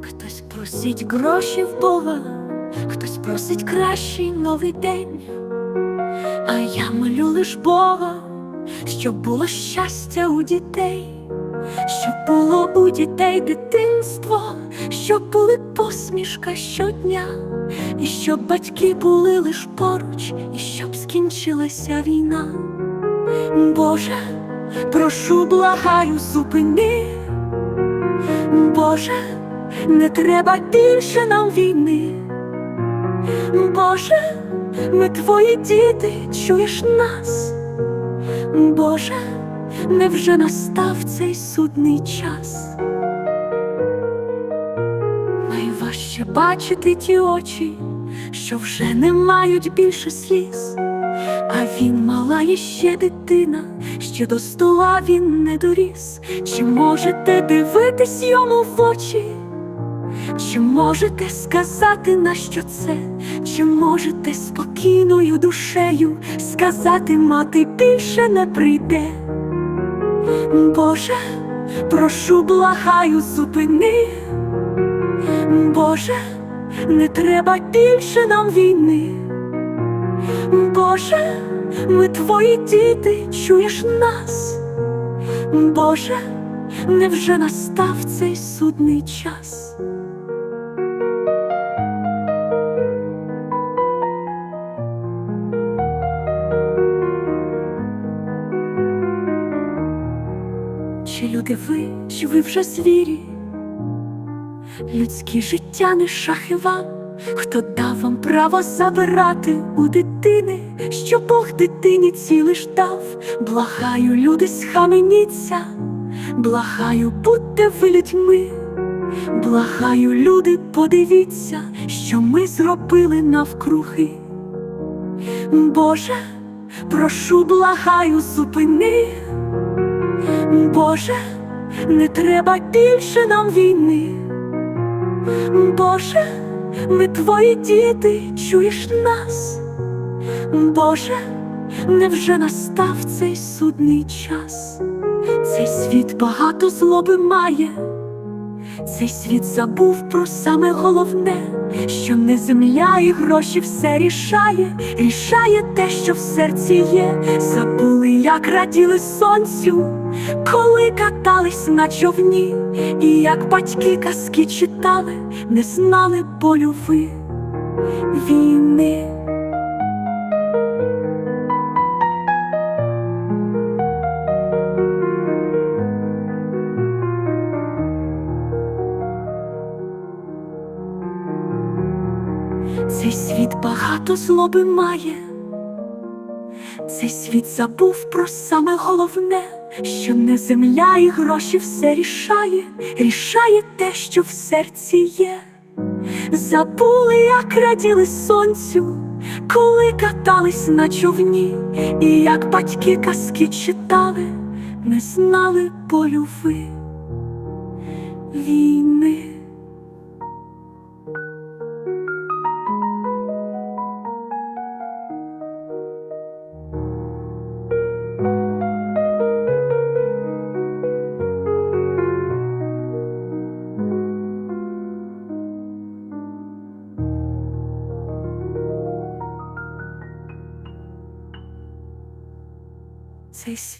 Хтось просить гроші в Бога, хтось просить кращий новий день. А я молю лиш Бога, щоб було щастя у дітей, щоб було у дітей дитинство, щоб були посмішка щодня, і щоб батьки були лиш поруч, і щоб скінчилася війна. Боже, прошу, благаю, зупини. Боже, не треба більше нам війни. Боже, ми твої діти, чуєш нас. Боже, невже настав цей судний час? Найважче бачити ті очі, що вже не мають більше сліз. А він мала іще дитина, ще до стола він не доріс. Чи можете дивитись йому в очі? Чи можете сказати, на що це? Чи можете спокійною душею сказати, мати більше не прийде? Боже, прошу, благаю, зупини. Боже, не треба більше нам війни. Боже, ми твої діти, чуєш нас? Боже, невже настав цей судний час? Чи люди ви, чи ви вже звірі? Людське життя не шахи вам, хто дав вам право забирати у дитини, що Бог дитині цілиш дав. Благаю, люди, схаменіться, благаю, будьте ви людьми. Благаю, люди, подивіться, що ми зробили навкруги. Боже, прошу, благаю, зупини. Боже, не треба більше нам війни. Боже, ми твої діти, чуєш нас? Боже, невже настав цей судний час? Цей світ багато злоби має, цей світ забув про саме головне, що не земля і гроші все рішає, рішає те, що в серці є. Забули, як раділи сонцю, коли катались на човні, і як батьки казки читали, не знали болю ви війни. Цей світ багато злоби має, цей світ забув про саме головне, що не земля і гроші все рішає, рішає те, що в серці є. Забули, як раділи сонцю, коли катались на човні, і як батьки казки читали, не знали болю війни. Цей.